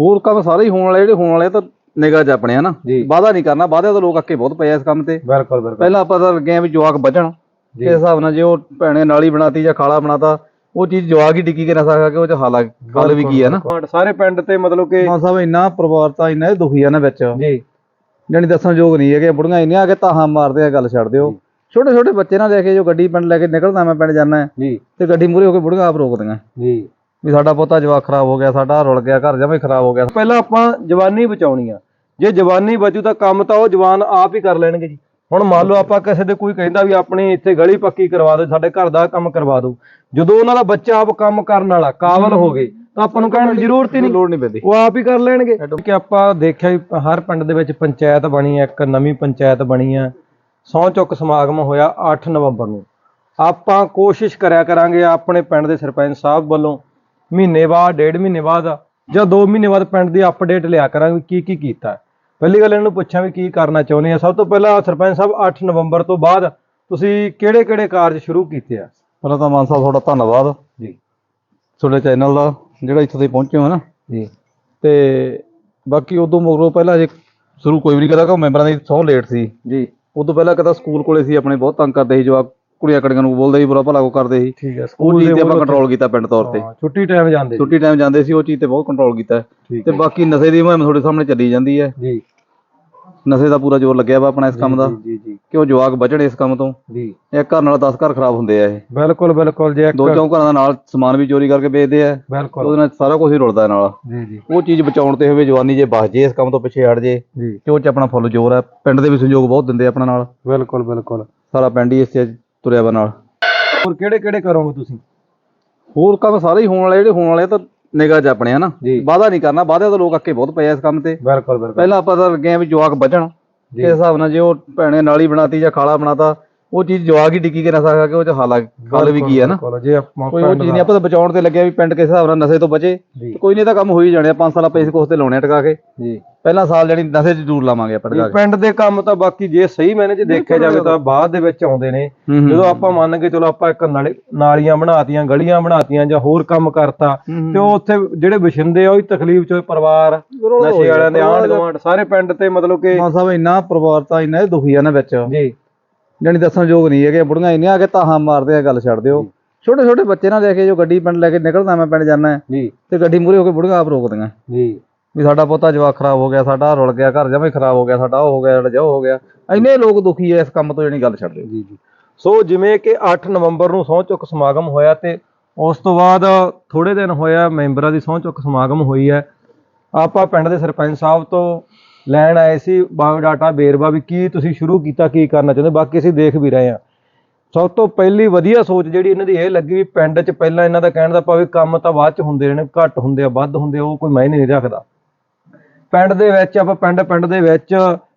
ਹੋਰ ਕੰਮ ਸਾਰੇ ਹੀ ਹੋਣ ਵਾਲੇ ਜਿਹੜੇ ਹੋਣ ਵਾਲੇ ਤਾਂ ਨਿਗਾਹ 'ਚ ਆਪਣੇ ਹਨਾ ਜੀ। ਵਾਦਾ ਨਹੀਂ ਕਰਨਾ ਵਾਦੇ ਤਾਂ ਲੋਕ ਅੱਕੇ ਬਹੁਤ ਪਏ ਆ ਇਸ ਕੰਮ ਤੇ। ਬਿਲਕੁਲ ਬਿਲਕੁਲ। ਪਹਿਲਾਂ ਆਪਾਂ ਤਾਂ ਲੱਗੇ ਆ ਵੀ ਜਵਾਕ ਬਚਣ ਇਸ ਹਿਸਾਬ ਨਾਲ ਜੇ ਉਹ ਭੈਣੇ ਨਾਲੀ ਬਣਾਤੀ ਜਾਂ ਖਾਲਾ ਬਣਾਤਾ ਉਹ ਚੀਜ਼ ਜਵਾਕ ਹੀ ਡਿੱਗੀ ਕੇ ਨਾ ਸਕਾ ਕਿ ਉਹ ਚ ਹਾਲਾ ਹੱਲ ਵੀ ਕੀ ਹੈ ਨਾ। ਸਾਰੇ ਪਿੰਡ ਤੇ ਮਤਲਬ ਕਿ ਮਾਨ ਸਾਹਿਬ ਇੰਨਾ ਪਰਿਵਾਰ ਤਾਂ ਇੰਨਾ ਇਹ ਦੁਖੀ ਆ ਨਾ ਵਿੱਚ। ਜੀ। ਜਾਣੀ ਦੱਸਣ ਯੋਗ ਨਹੀਂ ਹੈਗੇ ਬੁੜੀਆਂ ਇੰਨੀਆਂ ਆ ਕੇ ਤਾਹਾਂ ਮਾਰਦੇ ਆ ਗੱਲ ਛੱਡ ਦਿਓ। ਛੋਟੇ ਛੋਟੇ ਬੱਚੇ ਨਾ ਲੈ ਕੇ ਜੋ ਗੱਡੀ ਪਿੰਡ ਲੈ ਕੇ ਨਿਕਲਦਾ ਮੈਂ ਪਿੰਡ ਜਾਣਾ ਜੀ। ਤੇ ਗੱਡੀ ਮੂਰੇ ਹੋ ਕੇ ਬੁੜੀਆਂ ਆਪ ਰੋਕਦੀਆਂ। ਜੀ। ਵੀ ਸਾਡਾ ਪੋਤਾ ਜਵਾਕ ਖਰਾਬ ਹੋ ਗਿਆ ਸਾਡਾ ਰੁਲ ਗਿਆ ਘਰ ਜਮੇ ਖਰਾਬ ਹੋ ਗਿਆ। ਪਹਿਲਾਂ ਆਪਾਂ ਜਵਾਨੀ ਬਚਾਉਣੀ ਆ ਜੇ ਜਵਾਨੀ ਬਚੂ ਤਾਂ ਕੰਮ ਤਾਂ ਉਹ ਜਵਾਨ ਆਪ ਹੀ ਕਰ ਲੈਣਗੇ ਜੀ। ਹੁਣ ਮੰਨ ਲਓ ਆਪਾਂ ਕਿਸੇ ਦੇ ਕੋਈ ਕਹਿੰਦਾ ਵੀ ਆਪਣੀ ਇੱਥੇ ਗਲੀ ਪੱਕੀ ਕਰਵਾ ਦਿਓ ਸਾਡੇ ਘਰ ਦਾ ਕੰਮ ਕਰਵਾ ਦਿਓ। ਜਦੋਂ ਉਹਨਾਂ ਦਾ ਬੱਚਾ ਆਪ ਕੰਮ ਕਰਨ ਵਾਲਾ ਕਾਬਲ ਹੋ ਗਏ ਤਾਂ ਆਪਾਂ ਨੂੰ ਕਹਿਣ ਦੀ ਜ਼ਰੂਰਤ ਹੀ ਨਹੀਂ। ਲੋੜ ਨਹੀਂ ਪੈਂਦੀ। ਉਹ ਆਪ ਹੀ ਕਰ ਲੈਣਗੇ। ਕਿ ਆਪਾਂ ਦੇਖਿਆ ਵੀ ਹਰ ਪਿੰਡ ਦੇ ਵਿੱਚ ਪੰਚਾਇਤ ਬਣੀ ਹੈ ਇੱਕ ਨਵੀਂ ਪੰਚਾਇਤ ਬਣੀ ਹੈ ਸਹੁੰ ਚੁੱਕ ਸਮਾਗਮ ਹੋਇਆ 8 ਨਵੰਬਰ ਨੂੰ। ਆਪਾਂ ਕੋਸ਼ਿਸ਼ ਕਰਿਆ ਕਰਾਂਗੇ ਆਪਣੇ ਪਿੰਡ ਦੇ ਸਰਪੰਚ ਸਾਹਿਬ ਵੱਲੋਂ ਮਹੀਨੇ ਬਾਅਦ ਡੇਢ ਮਹੀਨੇ ਬਾਅਦ ਜਾਂ 2 ਮਹੀਨੇ ਬਾਅਦ ਪਿੰਡ ਦੀ ਅਪਡੇਟ ਲਿਆ ਕਰਾਂਗੇ ਕੀ ਕੀ ਕੀਤਾ। ਪਹਿਲੀ ਗੱਲ ਇਹਨਾਂ ਨੂੰ ਪੁੱਛਾਂ ਵੀ ਕੀ ਕਰਨਾ ਚਾਹੁੰਦੇ ਆ। ਸਭ ਤੋਂ ਪਹਿਲਾਂ ਸਰਪੰਚ ਸਾਹਿਬ 8 ਨਵੰਬਰ ਤੋਂ ਬਾਅਦ ਤੁਸੀਂ ਕਿਹੜੇ ਕਿਹੜੇ ਕਾਰਜ ਸ਼ੁਰੂ ਕੀਤੇ ਆ? ਪਹਿਲਾਂ ਤਾਂ ਮਾਨ ਸਾਹਿਬ ਤੁਹਾਡਾ ਧੰਨਵਾਦ। ਜੀ। ਤੁਹਾਡੇ ਚੈਨਲ ਦਾ ਜਿਹੜਾ ਇੱਥੇ ਤੱਕ ਪਹੁੰਚੇ ਹੋ ਨਾ। ਜੀ। ਤੇ ਬਾਕੀ ਉਦੋਂ ਮਗਰੋਂ ਪਹਿਲਾਂ ਜੇ ਸ਼ੁਰੂ ਕੋਈ ਵੀ ਨਹੀਂ ਕਰਦਾ ਕਿ ਮੈਂਬਰਾਂ ਦੀ ਸੌ ਲੇਟ ਸੀ। ਜੀ। ਉਦੋਂ ਪਹਿਲਾਂ ਕਦਾ ਸਕੂਲ ਕੋਲੇ ਸੀ ਆਪਣੇ ਬਹੁਤ ਤੰਗ ਕਰਦੇ ਸੀ ਜਵਾਕ। ਕੁੜੀਆਂ ਕੜੀਆਂ ਨੂੰ ਬੋਲਦੇ ਸੀ ਬੁਰਾ ਭਲਾ ਕੋ ਕਰਦੇ ਸੀ। ਠੀਕ ਹੈ ਉਹ ਚੀਜ਼ ਤੇ ਆਪਾਂ ਕੰਟਰੋਲ ਕੀਤਾ ਪਿੰਡ ਤੌਰ ਤੇ। ਛੁੱਟੀ ਟਾਈਮ ਜਾਂਦੇ ਛੁੱਟੀ ਟਾਈਮ ਜਾਂਦੇ ਸੀ ਉਹ ਚੀਜ਼ ਤੇ ਬਹੁਤ ਕੰਟਰੋਲ ਕੀਤਾ। ਠੀਕ ਤੇ ਬਾਕੀ ਨਸ਼ੇ ਦੀ ਮੁਹਿੰਮ ਤੁਹਾਡੇ ਸਾਹਮਣੇ ਚੱਲੀ ਜਾਂਦੀ ਹੈ। ਜੀ। ਨਸ਼ੇ ਦਾ ਪੂਰਾ ਜ਼ੋਰ ਲੱਗਿਆ ਵਾ ਆਪਣਾ ਇਸ ਕੰਮ ਦਾ। ਜੀ ਜੀ ਕਿ ਉਹ ਜਵਾਕ ਬਚਣ ਇਸ ਕੰਮ ਤੋਂ? ਜੀ। ਇੱਕ ਘਰ ਨਾਲ 10 ਘਰ ਖਰਾਬ ਹੁੰਦੇ ਆ ਇਹ। ਬਿਲਕੁਲ ਬਿਲਕੁਲ ਜੇ ਇੱਕ ਦੋ ਚੌਂ ਘਰਾਂ ਦਾ ਨਾਲ ਸਮਾਨ ਵੀ ਚੋਰੀ ਕਰਕੇ ਵੇਚਦੇ ਆ। ਬਿਲਕੁਲ। ਉਹਦੇ ਨਾਲ ਸਾਰਾ ਕੁਝ ਹੀ ਰੁਲਦਾ ਨਾਲ। ਜੀ ਜੀ। ਉਹ ਚੀਜ਼ ਬਚਾਉਣ ਤੇ ਹੋਵੇ ਜਵਾਨੀ ਜੇ ਬਚ ਜੇ ਇਸ ਕੰਮ ਤੋਂ ਪਿੱਛੇ ਹਟ ਜੇ ਜੀ। ਕਿ ਉਹ ਚ ਆਪਣਾ ਫੁੱਲ ਜ਼ੋਰ ਹੈ ਪਿੰਡ ਦੇ ਵੀ ਸਹਿਯੋਗ ਬਹੁਤ ਦਿੰਦੇ ਆ ਆਪਣਾ ਨਾਲ। ਬਿਲਕੁਲ ਬਿਲਕੁਲ। ਸਾਰਾ ਪਿੰਡ ਹੀ ਇਸ ਚ ਤੁਰਿਆ ਵਾ ਨਾਲ। ਹੋਰ ਕਿਹੜੇ ਕਿਹੜੇ ਕਰੋਗੇ ਤੁਸੀਂ? ਹੋਰ ਕੰਮ ਸਾਰੇ ਹੀ ਹੋਣ ਵਾਲੇ ਜਿਹੜੇ ਹੋਣ ਵਾਲੇ ਆ ਤਾਂ ਨਿਗਾਹ 'ਚ ਆਪਣੇ ਹਨਾ ਜੀ। ਵਾਦਾ ਨਹੀਂ ਕਰਨਾ ਵਾਦੇ ਤਾਂ ਲੋਕ ਅੱਕੇ ਬਹੁਤ ਪਏ ਆ ਇਸ ਕੰਮ ਤੇ। ਬਿਲਕੁਲ ਬਿਲਕੁਲ। ਪਹਿਲਾਂ ਆਪਾਂ ਤਾਂ ਲੱਗੇ ਆ ਵੀ ਜਵਾਕ ਬਚਣ ਜੀ। ਇਸ ਹਿਸਾਬ ਨਾਲ ਜੇ ਉਹ ਭੈਣੇ ਨਾਲੀ ਬਣਾਤੀ ਜਾਂ ਖਾਲਾ ਬਣਾਤਾ ਉਹ ਚੀਜ਼ ਜਵਾਕ ਹੀ ਡਿੱਗੀ ਕੇ ਨਾ ਸਕਾ ਕਿ ਉਹ ਚ ਹਾਲਾ ਹੱਲ ਵੀ ਕੀ ਹੈ ਨਾ। ਬਿਲਕੁਲ ਜੇ ਆਪਾਂ ਕੋਈ ਉਹ ਚੀਜ਼ ਨਹੀਂ ਆਪਾਂ ਤਾਂ ਬਚਾਉਣ ਤੇ ਲੱਗਿਆ ਵੀ ਪਿੰਡ ਕਿਸ ਹਿਸਾਬ ਨਾਲ ਨਸ਼ੇ ਤੋਂ ਬਚੇ। ਜੀ। ਤੇ ਕੋਈ ਨਹੀਂ ਤਾਂ ਕੰਮ ਹੋ ਹੀ ਜਾਣੇ ਆ 5 ਸਾਲ ਆਪਾਂ ਇਸ ਕੋਸ ਤੇ ਲਾਉਣੇ ਆ ਟਕਾ ਕੇ। ਜੀ। ਪਹਿਲਾ ਸਾਲ ਜਿਹੜੀ ਨਸ਼ੇ 'ਚ ਜ਼ਰੂਰ ਲਾਵਾਂਗੇ ਆਪਾਂ ਟਕਾ ਕੇ। ਪਿੰਡ ਦੇ ਕੰਮ ਤਾਂ ਬਾਕੀ ਜੇ ਸਹੀ ਮੈਨੇ ਚ ਦੇਖਿਆ ਜਾਵੇ ਤਾਂ ਬਾਅਦ ਦੇ ਵਿੱਚ ਆਉਂਦੇ ਨੇ। ਹੂੰ ਹੂੰ। ਜਦੋਂ ਆਪਾਂ ਮੰਨ ਕੇ ਚਲੋ ਆਪਾਂ ਇੱਕ ਨਾਲੇ ਨਾਲੀਆਂ ਬਣਾਤੀਆਂ ਗਲੀਆਂ ਬਣਾਤੀਆਂ ਜਾਂ ਹੋਰ ਕੰਮ ਕਰਤਾ ਹੂੰ। ਤੇ ਉਹ ਉੱਥੇ ਜਿਹੜੇ ਵਸਿੰਦੇ ਆ ਉਹ ਹੀ ਤਕਲੀਫ ਚ ਪਰਿਵਾਰ ਨਸ਼ੇ ਵਾਲਿਆਂ ਦੇ ਆਂਢ ਗੁਆਂਢ ਸਾਰੇ ਪਿੰਡ ਤੇ ਮਤਲਬ ਕਿ ਮਾਨ ਸਾਹਿਬ ਇੰਨਾ ਪਰਿਵਾਰ ਤਾਂ ਇੰਨਾ ਦੁਖੀ ਆ ਨਾ ਵਿੱਚ। ਜੀ। ਜਾਣੀ ਦੱਸਣ ਯੋਗ ਨਹੀਂ ਹੈਗੇ ਬੁੜੀਆਂ ਇੰਨੀਆਂ ਆ ਕੇ ਤਾਹਾਂ ਮਾਰਦੇ ਆ ਗੱਲ ਛੱਡ ਦਿਓ। ਛੋਟੇ ਛੋਟੇ ਬੱਚੇ ਨਾ ਕੇ ਜੋ ਗੱਡੀ ਪਿੰਡ ਲੈ ਕੇ ਨਿਕਲਦਾ ਮੈਂ ਪਿੰਡ ਜਾਣਾ ਜੀ। ਤੇ ਗੱਡੀ ਮੂਰੇ ਹੋ ਕੇ ਬੁੜੀਆਂ ਆਪ ਰੋਕਦੀਆਂ। ਜੀ। ਵੀ ਸਾਡਾ ਪੋਤਾ ਜਵਾਕ ਖਰਾਬ ਹੋ ਗਿਆ ਸਾਡਾ ਰੁਲ ਗਿਆ ਘਰ ਜਮੇ ਖਰਾਬ ਹੋ ਗਿਆ ਸਾਡਾ ਉਹ ਹੋ ਗਿਆ ਸਾਡਾ ਜੋ ਹੋ ਗਿਆ। ਇੰਨੇ ਲੋਕ ਦੁਖੀ ਐ ਇਸ ਕੰਮ ਤੋਂ ਜਿਹੜੀ ਗੱਲ ਛੱਡ ਦਿਓ। ਜੀ ਜੀ। ਸੋ ਜਿਵੇਂ ਕਿ 8 ਨਵੰਬਰ ਨੂੰ ਸਹੁੰ ਚੁੱਕ ਸਮਾਗਮ ਹੋਇਆ ਤੇ ਉਸ ਤੋਂ ਬਾਅਦ ਥੋੜੇ ਦਿਨ ਹੋਇਆ ਮੈਂਬਰਾਂ ਦੀ ਸਹੁੰ ਚੁੱਕ ਸਮਾਗਮ ਹੋਈ ਹੈ। ਆਪਾਂ ਪਿੰਡ ਦੇ ਸਰਪੰਚ ਸਾਹਿਬ ਤੋਂ ਲੈਣ ਆਏ ਸੀ ਬਾਇਓਡਾਟਾ ਬੇਰਵਾ ਵੀ ਕੀ ਤੁਸੀਂ ਸ਼ੁਰੂ ਕੀਤਾ, ਕੀ ਕਰਨਾ ਚਾਹੁੰਦੇ, ਬਾਕੀ ਅਸੀਂ ਦੇਖ ਵੀ ਰਹੇ ਹਾਂ। ਸਭ ਤੋਂ ਪਹਿਲੀ ਵਧੀਆ ਸੋਚ ਜਿਹੜੀ ਇਹਨਾਂ ਦੀ ਇਹ ਲੱਗੀ ਵੀ ਪਿੰਡ 'ਚ ਪਹਿਲਾਂ ਇਹਨਾਂ ਦਾ ਕਹਿਣ ਦਾ ਭਾਵੇਂ ਕੰਮ ਤਾਂ ਬਾਅਦ 'ਚ ਹੁੰਦੇ ਰਹਿਣੇ ਘੱਟ ਹੁੰਦੇ ਆ, ਵੱਧ ਹੁੰਦੇ ਆ, ਉਹ ਕੋਈ ਮਾਇਨੇ ਨਹੀਂ ਰੱਖਦਾ। ਪਿੰਡ ਦੇ ਵਿੱਚ, ਆਪਾਂ ਪਿੰਡ ਪਿੰਡ ਦੇ ਵਿੱਚ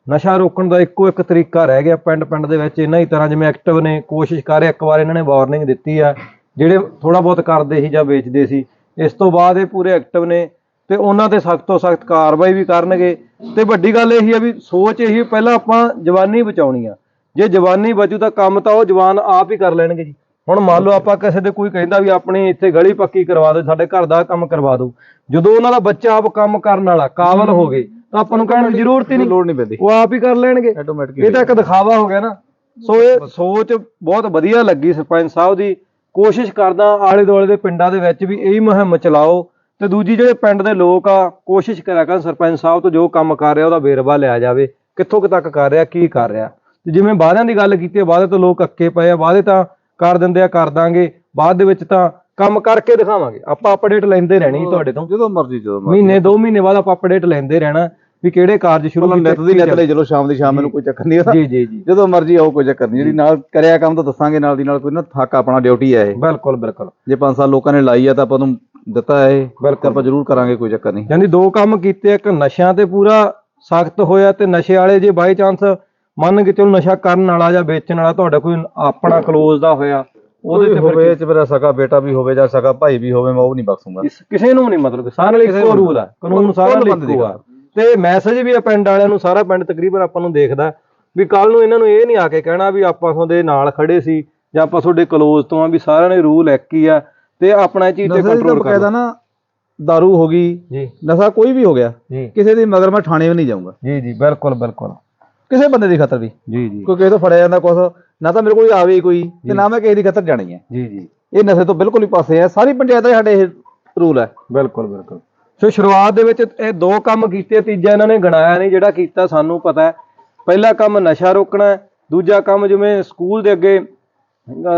ਨਸ਼ਾ ਰੋਕਣ ਦਾ ਇੱਕੋ ਇੱਕ ਤਰੀਕਾ ਰਹਿ ਗਿਆ, ਪਿੰਡ ਪਿੰਡ ਦੇ ਵਿੱਚ ਇਹਨਾਂ ਹੀ ਤਰ੍ਹਾਂ ਜਿਵੇਂ ਐਕਟਿਵ ਨੇ, ਕੋਸ਼ਿਸ਼ ਕਰ ਰਹੇ, ਇੱਕ ਵਾਰ ਇਹਨਾਂ ਨੇ ਵਾਰਨਿੰਗ ਦਿੱਤੀ ਆ, ਜਿਹੜੇ ਥੋੜਾ ਬਹੁਤ ਕਰਦੇ ਸੀ ਜਾਂ ਵੇਚਦੇ ਸੀ, ਇਸ ਤੋਂ ਬਾਅਦ ਇਹ ਪੂਰੇ ਐਕਟਿਵ ਨੇ, ਤੇ ਉਹਨਾਂ ਤੇ ਸਖਤ ਤੋਂ ਸਖਤ ਕਾਰਵਾਈ ਵੀ ਕਰਨਗੇ। ਤੇ ਵੱਡੀ ਗੱਲ ਇਹ ਆ ਵੀ ਸੋਚ ਇਹੀ ਪਹਿਲਾਂ ਆਪਾਂ ਜਵਾਨੀ ਬਚਾਉਣੀ ਆ। ਜੇ ਜਵਾਨੀ ਬਚੂ ਤਾਂ ਕੰਮ ਤਾਂ ਉਹ ਜਵਾਨ ਆਪ ਹੀ ਕਰ ਲੈਣਗੇ ਜੀ। ਹੁਣ ਮੰਨ ਲਓ ਆਪਾਂ ਕਿਸੇ ਦੇ ਕੋਈ ਕਹਿੰਦਾ ਵੀ ਆਪਣੀ ਇੱਥੇ ਗਲੀ ਪੱਕੀ ਕਰਵਾ ਦਿਓ ਸਾਡੇ ਘਰ ਦਾ ਕੰਮ ਕਰਵਾ ਦਿਓ। ਜਦੋਂ ਉਹਨਾਂ ਦਾ ਬੱਚਾ ਆਪ ਕੰਮ ਕਰਨ ਵਾਲਾ ਕਾਬਲ ਹੋ ਗਏ ਤਾਂ ਆਪਾਂ ਨੂੰ ਕਹਿਣ ਦੀ ਜ਼ਰੂਰਤ ਹੀ ਨਹੀਂ। ਲੋੜ ਨਹੀਂ ਪੈਂਦੀ। ਉਹ ਆਪ ਹੀ ਕਰ ਲੈਣਗੇ। ਇਹ ਤਾਂ ਇੱਕ ਦਿਖਾਵਾ ਹੋ ਗਿਆ ਨਾ। ਸੋ ਇਹ ਸੋਚ ਬਹੁਤ ਵਧੀਆ ਲੱਗੀ ਸਰਪੰਚ ਸਾਹਿਬ ਦੀ। ਕੋਸ਼ਿਸ਼ ਕਰਦਾ ਆਲੇ ਦੁਆਲੇ ਦੇ ਪਿੰਡਾਂ ਦੇ ਵਿੱਚ ਵੀ ਇਹੀ ਮੁਹਿੰਮ ਚਲਾਓ। ਤੇ ਦੂਜੀ ਜਿਹੜੇ ਪਿੰਡ ਦੇ ਲੋਕ ਆ ਕੋਸ਼ਿਸ਼ ਕਰਿਆ ਕਰਨ ਸਰਪੰਚ ਸਾਹਿਬ ਤੋਂ ਜੋ ਕੰਮ ਕਰ ਰਿਹਾ ਉਹਦਾ ਵੇਰਵਾ ਲਿਆ ਜਾਵੇ ਕਿੱਥੋਂ ਕੁ ਤੱਕ ਕਰ ਰਿਹਾ ਕੀ ਕਰ ਰਿਹਾ। ਤੇ ਜਿਵੇਂ ਵਾਅਦਿਆਂ ਦੀ ਗੱਲ ਕੀਤੀ ਹੈ ਵਾਅਦੇ ਤੋਂ ਲੋਕ ਅੱਕੇ ਪਏ ਆ ਵਾਅਦੇ ਤਾਂ ਕਰ ਦਿੰਦੇ ਆ ਕਰ ਦਾਂਗੇ ਬਾਅਦ ਦੇ ਵਿੱਚ ਤਾਂ ਕੰਮ ਕਰਕੇ ਦਿਖਾਵਾਂਗੇ। ਆਪਾਂ ਅਪਡੇਟ ਲੈਂਦੇ ਰਹਿਣੀ ਤੁਹਾਡੇ ਤੋਂ। ਜਦੋਂ ਮਰਜ਼ੀ ਜਦੋਂ ਮਰਜ਼ੀ। ਮਹੀਨੇ ਦੋ ਮਹੀਨੇ ਬਾਅਦ ਆਪਾਂ ਅਪਡੇਟ ਲੈਂਦੇ ਰਹਿਣਾ ਵੀ ਕਿਹੜੇ ਕਾਰਜ ਸ਼ੁਰੂ ਪਹਿਲਾਂ ਨਿੱਤ ਦੀ ਨਿੱਤ ਲਈ ਚਲੋ ਸ਼ਾਮ ਦੀ ਸ਼ਾਮ ਮੈਨੂੰ ਕੋਈ ਚੱਕਰ ਨਹੀਂ ਉਹਦਾ। ਜੀ ਜੀ ਜੀ। ਜਦੋਂ ਮਰਜ਼ੀ ਆਓ ਕੋਈ ਚੱਕਰ ਨਹੀਂ। ਜਿਹੜੀ ਨਾਲ ਕਰਿਆ ਕੰਮ ਤਾਂ ਦੱਸਾਂਗੇ ਨਾਲ ਦੀ ਨਾਲ ਕੋਈ ਨਾ ਥੱਕ ਆਪਣਾ ਡਿਊਟੀ ਹੈ ਇਹ। ਬਿਲਕੁਲ ਬਿਲਕੁਲ। ਜੇ 5 ਸਾਲ ਲੋਕਾਂ ਨੇ ਲਾਈ ਆ ਤਾਂ ਆਪਾਂ ਨੂੰ ਦਿੱਤਾ ਹੈ ਬਿਲਕੁਲ। ਆਪਾਂ ਜ਼ਰੂਰ ਕਰਾਂਗੇ ਕੋਈ ਚੱਕਰ ਨਹੀਂ। ਯਾਨੀ ਦੋ ਕੰਮ ਕੀਤੇ ਇੱਕ ਨਸ਼ਿਆਂ ਤੇ ਪੂਰਾ ਸਖਤ ਹੋਇਆ ਤੇ ਨਸ਼ੇ ਵਾਲੇ ਜੇ ਬਾਈ ਚਾਂਸ ਮੰਨ ਕੇ ਚਲੋ ਨਸ਼ਾ ਕਰਨ ਵਾਲਾ ਜਾਂ ਵੇਚਣ ਵਾਲਾ ਤੁਹਾਡਾ ਕੋਈ ਆਪਣਾ ਕਲੋਜ਼ ਦਾ ਹੋਇਆ ਉਹਦੇ ਤੇ ਫਿਰ ਹੋਵੇ ਚ ਮੇਰਾ ਸਕਾ ਬੇਟਾ ਵੀ ਹੋਵੇ ਜਾਂ ਸਕਾ ਭਾਈ ਵੀ ਹੋਵੇ ਮੈਂ ਉਹ ਨਹੀਂ ਬਖਸ਼ੂੰਗਾ। ਕਿਸ- ਨੂੰ ਨਹੀਂ ਮਤਲਬ ਸਾਰੇ ਲਈ ਇੱਕੋ ਰੂਲ ਆ ਕਾਨੂੰਨ ਸਾਰਾ ਲਈ ਇੱਕੋ ਆ। ਤੇ ਮੈਸੇਜ ਵੀ ਆ ਪਿੰਡ ਵਾਲਿਆਂ ਨੂੰ ਸਾਰਾ ਪਿੰਡ ਤਕਰੀਬਨ ਆਪਾਂ ਨੂੰ ਦੇਖਦਾ ਵੀ ਕੱਲ ਨੂੰ ਇਹਨਾਂ ਨੂੰ ਇਹ ਨਹੀਂ ਆ ਕੇ ਕਹਿਣਾ ਵੀ ਆਪਾਂ ਤੁਹਾਡੇ ਨਾਲ ਖੜੇ ਸੀ ਜਾਂ ਆਪਾਂ ਤੁਹਾਡੇ ਕਲੋਜ਼ ਤੋਂ ਆ ਵੀ ਸਾਰਿਆਂ ਨੇ ਰੂਲ ਇੱਕ ਹੀ ਆ। ਤੇ ਆਪਣਾ ਇਹ ਚੀਜ਼ ਤੇ ਨਸ਼ੇ ਕੰਟਰੋਲ ਕਰ ਬਕਾਇਦਾ ਨਾ दारू ਹੋ ਗਈ ਜੀ। ਨਸ਼ਾ ਕੋਈ ਵੀ ਹੋ ਗਿਆ ਜੀ। ਕਿਸੇ ਦੀ ਮਗਰ ਮੈਂ ਥਾਣੇ ਵੀ ਨਹੀਂ ਜਾਊਂਗਾ। ਜੀ ਜੀ ਬਿਲਕੁਲ ਬਿਲਕੁਲ। ਕਿਸੇ ਬੰਦੇ ਦੀ ਖਤਰ ਵੀ। ਜੀ ਜੀ। ਕੋਈ ਕਿਸੇ ਤੋਂ ਫੜਿਆ ਜਾਂਦਾ ਕੁਛ ਨਾ ਤਾਂ ਮੇਰੇ ਕੋਲ ਆਵੇ ਕੋਈ ਤੇ ਨਾ ਮੈਂ ਕਿਸੇ ਦੀ ਖਤਰ ਜਾਣੀ ਹੈ। ਜੀ ਜੀ। ਇਹ ਨਸ਼ੇ ਤੋਂ ਬਿਲਕੁਲ ਹੀ ਪਾਸੇ ਹੈ ਸਾਰੀ ਪੰਚਾਇਤ ਦੇ ਸਾਡੇ ਇਹ ਰੂਲ ਹੈ। ਬਿਲਕੁਲ ਬਿਲਕੁਲ। ਸੋ ਸ਼ੁਰੂਆਤ ਦੇ ਵਿੱਚ ਇਹ ਦੋ ਕੰਮ ਕੀਤੇ ਤੀਜਾ ਇਹਨਾਂ ਨੇ ਗਣਾਇਆ ਨਹੀਂ ਜਿਹੜਾ ਕੀਤਾ ਸਾਨੂੰ ਪਤਾ ਹੈ। ਪਹਿਲਾ ਕੰਮ ਨਸ਼ਾ ਰੋਕਣਾ ਹੈ, ਦੂਜਾ ਕੰਮ ਜਿਵੇਂ ਸਕੂਲ ਦੇ ਅੱਗੇ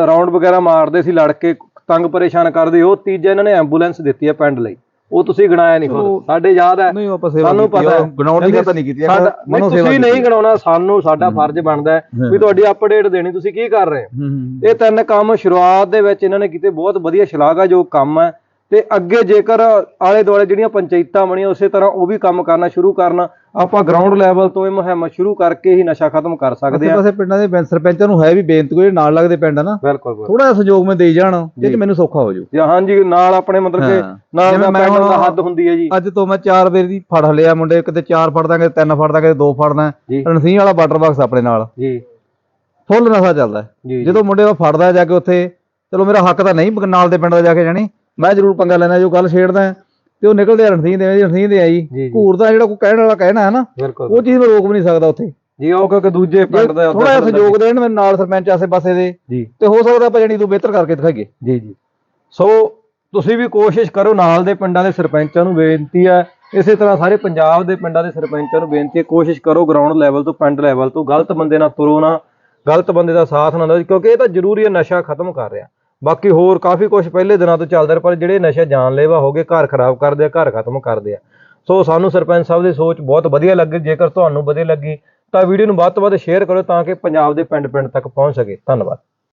ਰਾਉਂਡ ਵਗੈਰਾ ਮਾਰਦੇ ਸੀ ਲੜ ਕੇ ਤੰਗ ਪਰੇਸ਼ਾਨ ਕਰਦੇ ਉਹ ਤੀਜਾ ਇਹਨਾਂ ਨੇ ਐਂਬੂਲੈਂਸ ਦਿੱਤੀ ਹੈ ਪਿੰਡ ਲਈ। ਉਹ ਤੁਸੀਂ ਗਣਾਇਆ ਨਹੀਂ ਖੁਦ ਸਾਡੇ ਯਾਦ ਹੈ ਨਹੀਂ ਆਪਾਂ ਸੇਵਾ ਸਾਨੂੰ ਪਤਾ ਹੈ। ਗਣਾਉਣ ਦੀ ਗੱਲ ਨਹੀਂ ਕੀਤੀ ਸਾਡਾ- ਹੈ ਨਹੀਂ, ਤੁਸੀਂ ਨਹੀਂ। ਗਣਾਉਣਾ ਸਾਨੂੰ ਸਾਡਾ ਫਰਜ਼ ਬਣਦਾ ਹੈ ਵੀ ਤੁਹਾਡੀ ਅਪਡੇਟ ਦੇਣੀ ਤੁਸੀਂ ਕੀ ਕਰ ਰਹੇ ਹੋ ਹੂੰ, ਹੂੰ। ਇਹ ਤਿੰਨ ਕੰਮ ਸ਼ੁਰੂਆਤ ਦੇ ਵਿੱਚ ਇਹਨਾਂ ਨੇ ਕੀਤੇ ਬਹੁਤ ਵਧੀਆ ਸ਼ਲਾਘਾਯੋਗ ਕੰਮ ਹੈ। ਤੇ ਅੱਗੇ ਜੇਕਰ ਆਲੇ ਦੁਆਲੇ ਜਿਹੜੀਆਂ ਪੰਚਾਇਤਾਂ ਬਣੀਆਂ ਉਸੇ ਤਰ੍ਹਾਂ ਉਹ ਵੀ ਕੰਮ ਕਰਨਾ ਸ਼ੁਰੂ ਕਰਨ ਆਪਾਂ ਗਰਾਊਂਡ ਲੈਵਲ ਤੋਂ ਇਹ ਮੁਹਿੰਮ ਸ਼ੁਰੂ ਕਰਕੇ ਹੀ ਨਸ਼ਾ ਖਤਮ ਕਰ ਸਕਦੇ ਹਾਂ। ਪਾਸੇ ਪਿੰਡਾਂ ਦੇ ਬੈਂ- ਸਰਪੰਚਾਂ ਨੂੰ ਹੈ ਵੀ ਬੇਨਤੀ ਕੋਈ ਨਾਲ ਲੱਗਦੇ ਪਿੰਡ ਆ ਨਾ। ਬਿਲਕੁਲ ਥੋੜਾ ਜਿਹਾ ਸਹਿਯੋਗ ਮੈਂ ਦੇਈ ਜਾਣ ਚ ਮੈਨੂੰ ਸੌਖਾ ਹੋ ਜਾਊ। ਜਾਂ ਹਾਂਜੀ ਨਾਲ ਆਪਣੇ ਮਤਲਬ ਕਿ। ਨਾਲ ਦਾ ਮੈਂ ਪਿੰਡ ਦਾ ਹੱਦ ਹੁੰਦੀ ਹੈ ਜੀ। ਅੱਜ ਤੋਂ ਮੈਂ ਚਾਰ ਵਾਰ ਦੀ ਫੜ ਲਿਆ ਮੁੰਡੇ ਕਿਤੇ ਚਾਰ ਫੜਦਾ ਕਿਤੇ ਤਿੰਨ ਫੜਦਾ ਕਿਤੇ ਦੋ ਫੜਦਾ ਜੀ। ਰਣਸੀਂਹ ਵਾਲਾ ਵਾਟਰ ਬਾਕਸ ਆਪਣੇ ਨਾਲ। ਜੀ। ਫੁੱਲ ਨਸ਼ਾ ਚੱਲਦਾ। ਜੀ। ਜਦੋਂ ਮੁੰਡੇ ਉਹ ਫੜਦਾ ਜਾ ਕੇ ਉੱਥੇ ਚਲੋ ਮੇਰਾ ਹੱਕ ਤਾਂ ਨਹੀਂ ਨਾਲ ਦੇ ਪਿੰਡ ਦਾ ਜਾ ਕੇ ਜਾਣੀ। ਮੈਂ ਜ਼ਰੂਰ ਪੰਗਾ ਲੈਣਾ ਜੋ ਗੱਲ ਛੇੜਦਾ ਤੇ ਉਹ ਨਿਕਲਦੇ ਆ ਰਣਸੀਂਹ ਦੇ ਰਣਸੀਂਹ ਦੇ ਆਈ ਜੀ। ਘੂਰਦਾ ਜਿਹੜਾ ਕੋਈ ਕਹਿਣ ਵਾਲਾ ਕਹਿਣਾ ਹੈ ਨਾ ਉਹ ਚੀਜ਼ ਮੈਂ ਰੋਕ ਵੀ ਨਹੀਂ ਸਕਦਾ ਉੱਥੇ। ਜੀ ਉਹ ਕਿਉਂਕਿ ਦੂਜੇ ਪਿੰਡ ਦਾ ਥੋੜਾ ਜਿਹਾ ਸਹਿਯੋਗ ਦੇਣ ਮੈਨੂੰ ਨਾਲ ਸਰਪੰਚ ਆਸੇ ਪਾਸੇ ਦੇ ਤੇ ਹੋ ਸਕਦਾ ਆਪਾਂ ਜਣੀ ਤੂੰ ਬਿਹਤਰ ਕਰਕੇ ਦਿਖਾਈਏ। ਜੀ ਜੀ। ਸੋ ਤੁਸੀਂ ਵੀ ਕੋਸ਼ਿਸ਼ ਕਰੋ ਨਾਲ ਦੇ ਪਿੰਡਾਂ ਦੇ ਸਰਪੰਚਾਂ ਨੂੰ ਬੇਨਤੀ ਹੈ ਇਸੇ ਤਰ੍ਹਾਂ ਸਾਰੇ ਪੰਜਾਬ ਦੇ ਪਿੰਡਾਂ ਦੇ ਸਰਪੰਚਾਂ ਨੂੰ ਬੇਨਤੀ ਹੈ ਕੋਸ਼ਿਸ਼ ਕਰੋ ਗਰਾਊਂਡ ਲੈਵਲ ਤੋਂ ਪਿੰਡ ਲੈਵਲ ਤੋਂ ਗਲਤ ਬੰਦੇ ਨਾਲ ਤੁਰੋ ਨਾ ਗਲਤ ਬੰਦੇ ਦਾ ਸਾਥ ਨਾ ਦਿਓ ਕਿਉਂਕਿ ਇਹ ਤਾਂ ਜ਼ਰੂਰੀ ਹੈ ਨਸ਼ਾ ਖਤਮ ਕਰ ਰਿਹਾ। ਬਾਕੀ ਹੋਰ ਕਾਫੀ ਕੁਝ ਪਹਿਲੇ ਦਿਨਾਂ ਤੋਂ ਚੱਲਦਾ ਰਿਹਾ, ਪਰ ਜਿਹੜੇ ਨਸ਼ੇ ਜਾਨਲੇਵਾ ਹੋ ਗਏ, ਘਰ ਖਰਾਬ ਕਰਦੇ ਆ, ਘਰ ਖਤਮ ਕਰਦੇ ਆ। ਸੋ ਸਾਨੂੰ ਸਰਪੰਚ ਸਾਹਿਬ ਦੀ ਸੋਚ ਬਹੁਤ ਵਧੀਆ ਲੱਗੀ, ਜੇਕਰ ਤੁਹਾਨੂੰ ਵਧੀਆ ਲੱਗੀ ਤਾਂ ਵੀਡੀਓ ਨੂੰ ਵੱਧ ਤੋਂ ਵੱਧ ਸ਼ੇਅਰ ਕਰੋ ਤਾਂ ਕਿ ਪੰਜਾਬ ਦੇ ਪਿੰਡ ਪਿੰਡ ਤੱਕ ਪਹੁੰਚ ਸਕੇ। ਧੰਨਵਾਦ।